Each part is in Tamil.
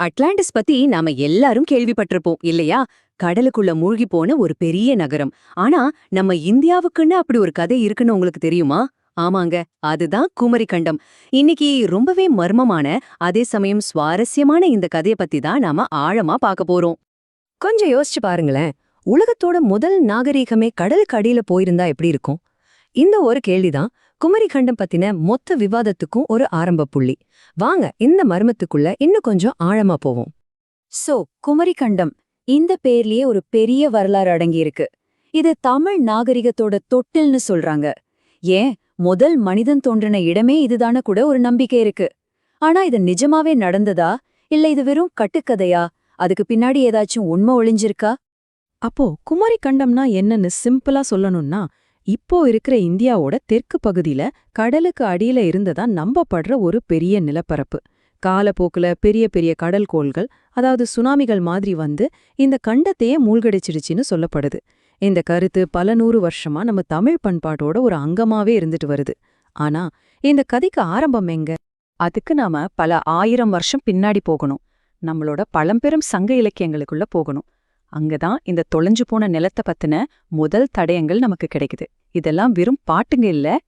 அட்லாண்டிஸ் பத்தி நாம எல்லாரும் கேள்விப்பட்டிருப்போம் இல்லையா? கடலுக்குள்ள மூழ்கி போன ஒரு பெரிய நகரம். ஆனா நம்ம இந்தியாவுக்குன்னு அப்படி ஒரு கதை இருக்குன்னு உங்களுக்கு தெரியுமா? ஆமாங்க அதுதான் குமரிக்கண்டம். இன்னைக்கு ரொம்பவே மர்மமான அதே சமயம் சுவாரஸ்யமான இந்த கதைய பத்தி தான் நாம ஆழமா பார்க்க போறோம். கொஞ்சம் யோசிச்சு பாருங்களேன். உலகத்தோட முதல் நாகரீகமே கடலுக்கு அடியில போயிருந்தா எப்படி இருக்கும்? இந்த ஒரு கேள்விதான் குமரி கண்டம் பத்தின மொத்த விவாதத்துக்கும் ஒரு ஆரம்ப புள்ளி. வாங்க இந்த மர்மத்துக்குள்ள இன்னும் கொஞ்சம் ஆழமா போவோம். சோ குமரி கண்டம் இந்த பேர்லயே ஒரு பெரிய வரலாறு அடங்கியிருக்கு. இது தமிழ் நாகரிகத்தோட தொட்டில்னு சொல்றாங்க. ஏன் முதல் மனிதன் தோன்றின இடமே இதுதான கூட ஒரு நம்பிக்கை இருக்கு. ஆனா இது நிஜமாவே நடந்ததா? இல்ல இது வெறும் கட்டுக்கதையா? அதுக்கு பின்னாடி ஏதாச்சும் உண்மை ஒளிஞ்சிருக்கா? அப்போ குமரி கண்டம்னா என்னன்னு சிம்பிளா சொல்லணும்னா இப்போ இருக்கிற இந்தியாவோட தெற்கு பகுதியில கடலுக்கு அடியில இருந்ததா நம்பப்படுற ஒரு பெரிய நிலப்பரப்பு. காலப்போக்குல பெரிய பெரிய கடல் கோள்கள் அதாவது சுனாமிகள் மாதிரி வந்து இந்த கண்டத்தையே மூழ்கடிச்சிடுச்சின்னு சொல்லப்படுது. இந்த கருத்து பல நூறு வருஷமா நம்ம தமிழ் பண்பாட்டோட ஒரு அங்கமாவே இருந்துட்டு வருது. ஆனா இந்த கதைக்கு ஆரம்பம் எங்க? அதுக்கு நாம பல ஆயிரம் வருஷம் பின்னாடி போகணும். நம்மளோட பழம்பெரும் சங்க இலக்கியங்களுக்குள்ள போகணும். அங்கதான் இந்த தொலைஞ்சு போன நிலத்தை பத்தின முதல் தடயங்கள் நமக்கு கிடைக்குது. இதெல்லாம் வெறும் பாட்டுங்க இல்ல.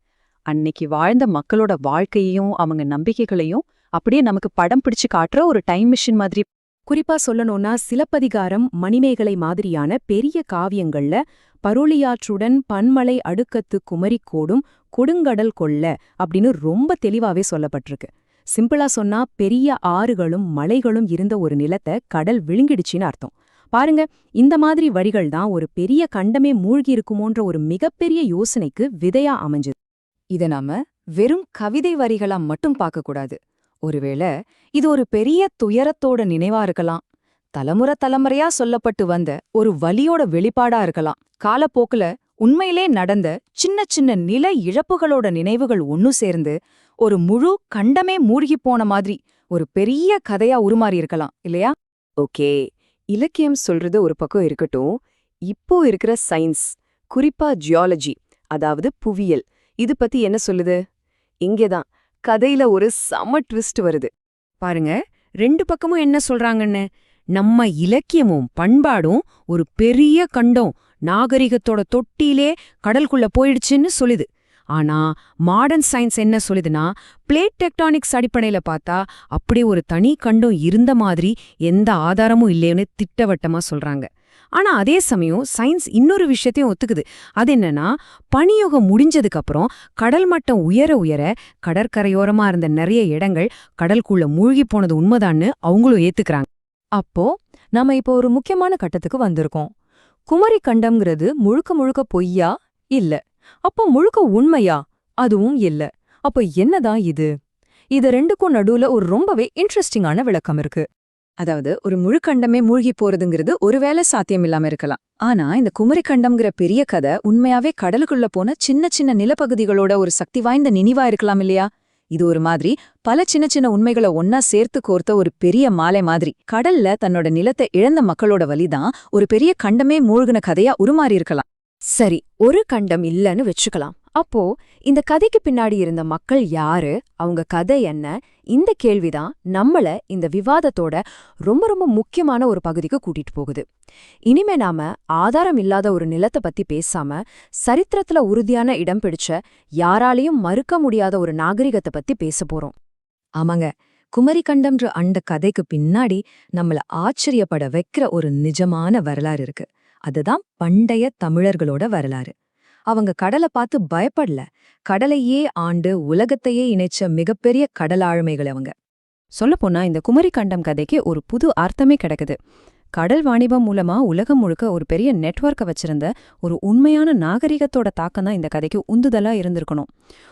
அன்னைக்கு வாழ்ந்த மக்களோட வாழ்க்கையையும் அவங்க நம்பிக்கைகளையும் அப்படியே நமக்கு படம் பிடிச்சு காட்டுற ஒரு டைம் மிஷின் மாதிரி. குறிப்பா சொல்லணும்னா சிலப்பதிகாரம் மணிமேகலை மாதிரியான பெரிய காவியங்கள்ல பருளியாற்றுடன் பன்மலை அடுக்கத்து குமரிக்கோடும் கொடுங்கடல் கொள்ள அப்படின்னு ரொம்ப தெளிவாவே சொல்லப்பட்டிருக்கு. சிம்பிளா சொன்னா பெரிய ஆறுகளும் மலைகளும் இருந்த ஒரு நிலத்தை கடல் விழுங்கிடுச்சின்னு அர்த்தம். பாருங்க இந்த மாதிரி வரிகள் தான் ஒரு பெரிய கண்டமே மூழ்கி இருக்குமோன்ற ஒரு மிகப்பெரிய யோசனைக்கு விதையா அமைஞ்சது. இத நாம வெறும் கவிதை வரிகளா மட்டும் பார்க்கக்கூடாது ஒருவேளை இது ஒரு பெரிய துயரத்தோட நினைவா இருக்கலாம். தலைமுறை தலைமுறையா சொல்லப்பட்டு வந்த ஒரு வலியோட வெளிப்பாடா இருக்கலாம். காலப்போக்குல உண்மையிலே நடந்த சின்ன சின்ன நில இழப்புகளோட நினைவுகள் ஒன்னு சேர்ந்து ஒரு முழு கண்டமே மூழ்கிப் போன மாதிரி ஒரு பெரிய கதையா உருமாறி இருக்கலாம் இல்லையா? ஓகே. இலக்கியம் சொல்றது ஒரு பக்கம் இருக்கட்டும். இப்போ இருக்கிற சயின்ஸ் குறிப்பா ஜியாலஜி அதாவது புவியியல் இது பத்தி என்ன சொல்லுது? இங்கேதான் கதையில ஒரு செம ட்விஸ்ட் வருது. பாருங்க ரெண்டு பக்கமும் என்ன சொல்றாங்கன்னு? நம்ம இலக்கியமும் பண்பாடும் ஒரு பெரிய கண்டம் நாகரிகத்தோட தொட்டிலே கடலுக்குள்ள போயிடுச்சுன்னு சொல்லுது. ஆனா மாடர்ன் சயின்ஸ் என்ன சொல்லுதுன்னா பிளேட் டெக்டானிக்ஸ் அடிப்படையில பார்த்தா அப்படியே ஒரு தனி கண்டம் இருந்த மாதிரி எந்த ஆதாரமும் இல்லைன்னு திட்டவட்டமா சொல்றாங்க. ஆனா அதே சமயம் சயின்ஸ் இன்னொரு விஷயத்தையும் ஒத்துக்குது. அது என்னன்னா பனியுகம் முடிஞ்சதுக்கு அப்புறம் கடல் மட்டம் உயர உயர கடற்கரையோரமா இருந்த நிறைய இடங்கள் கடலுக்குள்ள மூழ்கி போனது உண்மைதான்னு அவங்களும் ஏத்துக்கிறாங்க. அப்போ நாம இப்போ ஒரு முக்கியமான கட்டத்துக்கு வந்திருக்கோம். குமரி கண்டம்ங்கிறது முழுக்க முழுக்க பொய்யா? இல்ல. அப்போ முழுக்க உண்மையா? அதுவும் இல்ல. அப்போ என்னதான் இது? இது ரெண்டுக்கும் நடுவுல ஒரு ரொம்பவே இன்ட்ரெஸ்டிங்கான விளக்கம் இருக்கு. அதாவது ஒரு முழுக்கண்டமே மூழ்கி போறதுங்கிறது ஒருவேளை சாத்தியம் இல்லாம இருக்கலாம். ஆனா இந்த குமரி கண்டம்ங்கிற பெரிய கதை உண்மையாவே கடலுக்குள்ள போன சின்ன சின்ன நிலப்பகுதிகளோட ஒரு சக்தி வாய்ந்த நினைவா இருக்கலாம் இல்லையா? இது ஒரு மாதிரி பல சின்ன சின்ன உண்மைகளை ஒன்னா சேர்த்து கோர்த்த ஒரு பெரிய மாலை மாதிரி. கடல்ல தன்னோட நிலத்தை இழந்த மக்களோட வலிதான் ஒரு பெரிய கண்டமே மூழ்கின கதையா உருமாறி இருக்கலாம். சரி ஒரு கண்டம் இல்லைன்னு வச்சுக்கலாம். அப்போ இந்த கதைக்கு பின்னாடி இருந்த மக்கள் யாரு? அவங்க கதை என்ன? இந்த கேள்விதான் நம்மள இந்த விவாதத்தோட ரொம்ப ரொம்ப முக்கியமான ஒரு பகுதிக்கு கூட்டிட்டு போகுது. இனிமே நாம ஆதாரம் இல்லாத ஒரு நிலத்தை பத்தி பேசாம சரித்திரத்துல உறுதியான இடம் பிடிச்ச யாராலையும் மறுக்க முடியாத ஒரு நாகரிகத்தை பத்தி பேச போறோம். ஆமாங்க. குமரி கண்டம்ன்ற அந்த கதைக்கு பின்னாடி நம்மள ஆச்சரியப்பட வைக்கிற ஒரு நிஜமான வரலாறு இருக்கு. அதுதான் பண்டைய தமிழர்களோட வரலாறு. அவங்க கடலை பார்த்து பயப்படல. கடலையே ஆண்டு உலகத்தையே இணைச்ச மிகப்பெரிய கடலாழ்மைகள் அவங்க. சொல்லப்போனா இந்த குமரி கண்டம் கதைக்கு ஒரு புது அர்த்தமே கிடைக்குது. கடல் வாணிபம் மூலமா உலகம் முழுக்க ஒரு பெரிய நெட்வொர்க்கை வச்சிருந்த ஒரு உண்மையான நாகரிகத்தோட தாக்கம் தான் இந்த கதைக்கு உந்துதலா இருந்திருக்கணும்.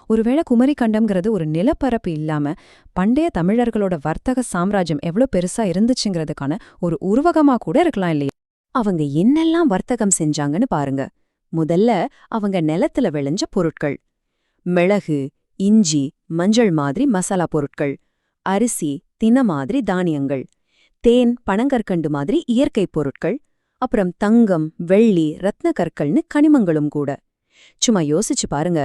ஒருவேளை குமரி கண்டம்ங்கிறது ஒரு நிலப்பரப்பு இல்லாம பண்டைய தமிழர்களோட வர்த்தக சாம்ராஜ்யம் எவ்வளோ பெருசா இருந்துச்சுங்கிறதுக்கான ஒரு உருவகமா கூட இருக்கலாம் இல்லையா? அவங்க என்னெல்லாம் வர்த்தகம் செஞ்சாங்கன்னு பாருங்க. முதல்ல அவங்க நிலத்துல விளைஞ்ச பொருட்கள். மிளகு இஞ்சி மஞ்சள் மாதிரி மசாலா பொருட்கள். அரிசி தின மாதிரி தானியங்கள். தேன் பனங்கற்கண்டு மாதிரி இயற்கை பொருட்கள். அப்புறம் தங்கம் வெள்ளி ரத்ன கற்கள்னு கனிமங்களும் கூட. சும்மா யோசிச்சு பாருங்க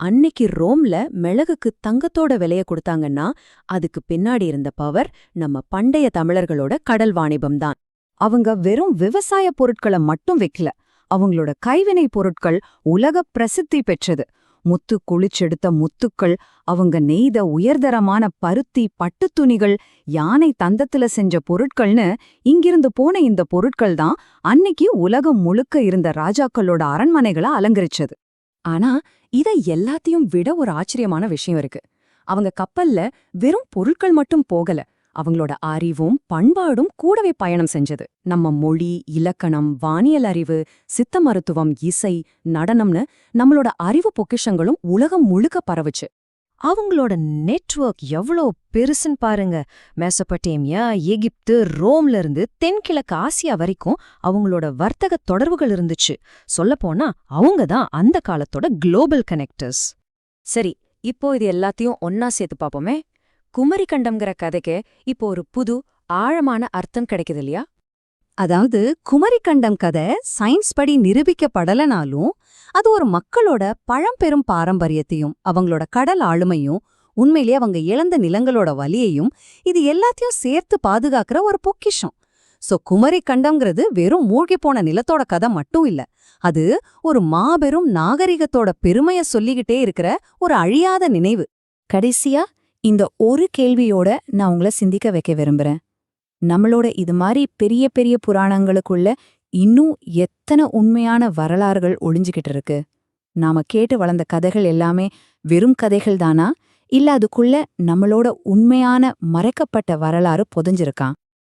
அன்னைக்கு ரோம்ல மிளகுக்கு தங்கத்தோட விலைய கொடுத்தாங்கன்னா அதுக்கு பின்னாடி இருந்த பவர் நம்ம பண்டைய தமிழர்களோட கடல் வாணிபம் தான் அவங்க வெறும் விவசாய பொருட்களை மட்டும் வைக்கல. அவங்களோட கைவினை பொருட்கள் உலக பிரசித்தி பெற்றது. முத்து குளிச்செடுத்த முத்துக்கள் அவங்க நெய்த உயர்தரமான பருத்தி பட்டுத் துணிகள் யானை தந்தத்துல செஞ்ச பொருட்கள்னு இங்கிருந்து போன இந்த பொருட்கள் தான் அன்னைக்கு உலகம் முழுக்க இருந்த ராஜாக்களோட அரண்மனைகளை அலங்கரிச்சது. ஆனா இத எல்லாத்தையும் விட ஒரு ஆச்சரியமான விஷயம் இருக்கு. அவங்க கப்பல்ல வெறும் பொருட்கள் மட்டும் போகல. அவங்களோட அறிவும் பண்பாடும் கூடவே பயணம் செஞ்சது. நம்ம மொழி இலக்கணம் வானியல் அறிவு சித்த மருத்துவம் இசை நடனம்னு நம்மளோட அறிவு பொக்கிஷங்களும் உலகம் முழுக்க பரவுச்சு. அவங்களோட நெட்வொர்க் எவ்வளோ பெருசுன்னு பாருங்க. மேசப்பட்டேமியா எகிப்து ரோம்ல இருந்து தென்கிழக்கு ஆசியா வரைக்கும் அவங்களோட வர்த்தக தொடர்புகள் இருந்துச்சு. சொல்லப்போனா அவங்க தான் அந்த காலத்தோட குளோபல் கனெக்டர்ஸ். சரி இப்போ இது எல்லாத்தையும் ஒன்னா சேர்த்து பாப்போமே குமரி கண்டம்ங்கிற கதைக்கு இப்போ ஒரு புது ஆழமான அர்த்தம் கிடைக்குது இல்லையா? அதாவது குமரி கண்டம் கதை சயின்ஸ் படி நிரூபிக்கப்படலனாலும் அது ஒரு மக்களோட பழம்பெரும் பாரம்பரியத்தையும் அவங்களோட கடல் ஆளுமையும் உண்மையிலேயே அவங்க இழந்த நிலங்களோட வலியையும் இது எல்லாத்தையும் சேர்த்து பாதுகாக்கிற ஒரு பொக்கிஷம். சோ குமரி கண்டம்ங்கிறது வெறும் மூழ்கி போன நிலத்தோட கதை மட்டும் இல்ல. அது ஒரு மாபெரும் நாகரிகத்தோட பெருமைய சொல்லிக்கிட்டே இருக்கிற ஒரு அழியாத நினைவு. கடைசியா இந்த ஒரு கேள்வியோட நான் உங்களை சிந்திக்க வைக்க விரும்புகிறேன் நம்மளோட இது மாதிரி பெரிய பெரிய புராணங்களுக்குள்ள இன்னும் எத்தனை உண்மையான வரலாறுகள் ஒளிஞ்சுகிட்டு இருக்கு? நாம கேட்டு வளர்ந்த கதைகள் எல்லாமே வெறும் கதைகள் தானா? இல்ல அதுக்குள்ள நம்மளோட உண்மையான மறைக்கப்பட்ட வரலாறு புதஞ்சிருக்கான்